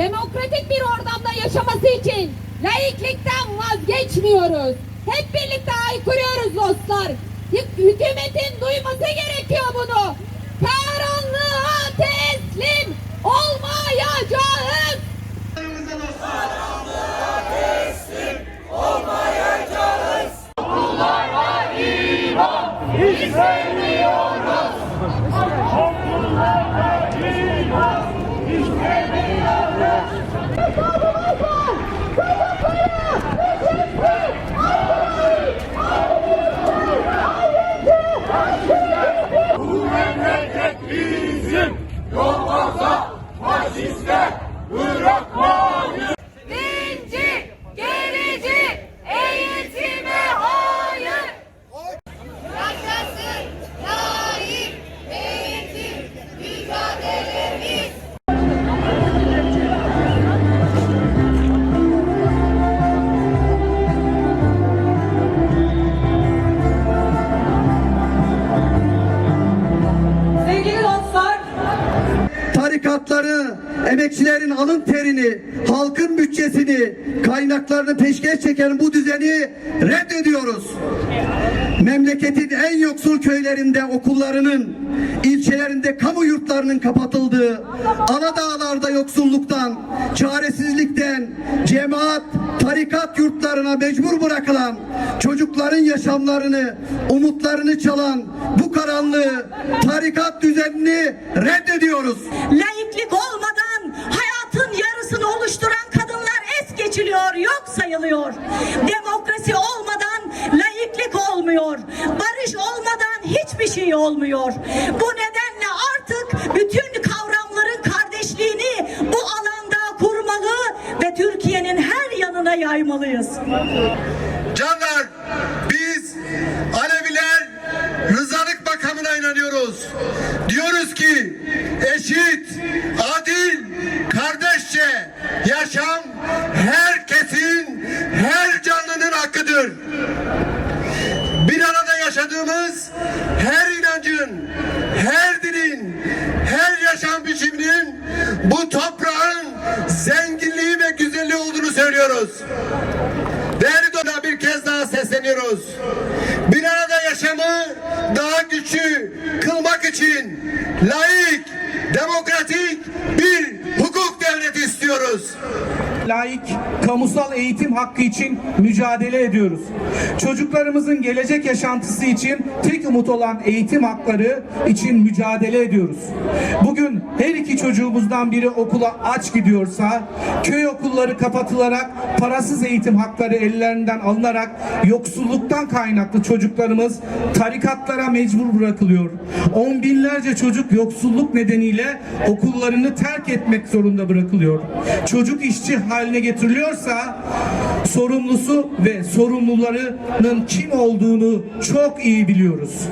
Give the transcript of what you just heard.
demokratik bir ortamda yaşaması için laiklikten vazgeçmiyoruz. Hep birlikte aykırıyoruz dostlar. Hük- Hükümetin duyması gerekiyor bunu. Karanlığa teslim olmayacağız. Dinci, emekçilerin alın terini, halkın bütçesini, kaynaklarını peşkeş çeken bu düzeni reddediyoruz. Memleketin en yoksul köylerinde okullarının, ilçelerinde kamu yurtlarının kapatıldığı, Aladağlarda yoksulluktan, çaresizlikten, cemaat, tarikat yurtlarına mecbur bırakılan, çocukların yaşamlarını, umutlarını çalan bu karanlığı, tarikat düzenini reddediyoruz. Laiklik olmadan es geçiliyor, yok sayılıyor. Demokrasi olmadan laiklik olmuyor. Barış olmadan hiçbir şey olmuyor. Bu nedenle artık bütün kavramların kardeşliğini bu alanda kurmalı ve Türkiye'nin her yanına yaymalıyız. Canlar biz Aleviler rızalık makamına inanıyoruz. Diyoruz ki eşit, adil, kardeşçe yaşam herkesin, her canlının hakkıdır. Bir yaşadığımız her inancın, her dilin, her yaşam biçiminin bu toprağın zenginliği ve güzelliği olduğunu söylüyoruz. Değerli bir kez daha sesleniyoruz. Bir arada yaşamı daha güçlü kılmak için layık, demokratik istiyoruz. layık kamusal eğitim hakkı için mücadele ediyoruz. Çocuklarımızın gelecek yaşantısı için tek umut olan eğitim hakları için mücadele ediyoruz. Bugün her iki çocuğumuzdan biri okula aç gidiyorsa, köy okulları kapatılarak parasız eğitim hakları ellerinden alınarak yoksulluktan kaynaklı çocuklarımız tarikatlara mecbur bırakılıyor. On binlerce çocuk yoksulluk nedeniyle okullarını terk etmek zorunda bırakılıyor. Çocuk işçi haline getiriliyorsa sorumlusu ve sorumlularının kim olduğunu çok iyi biliyoruz.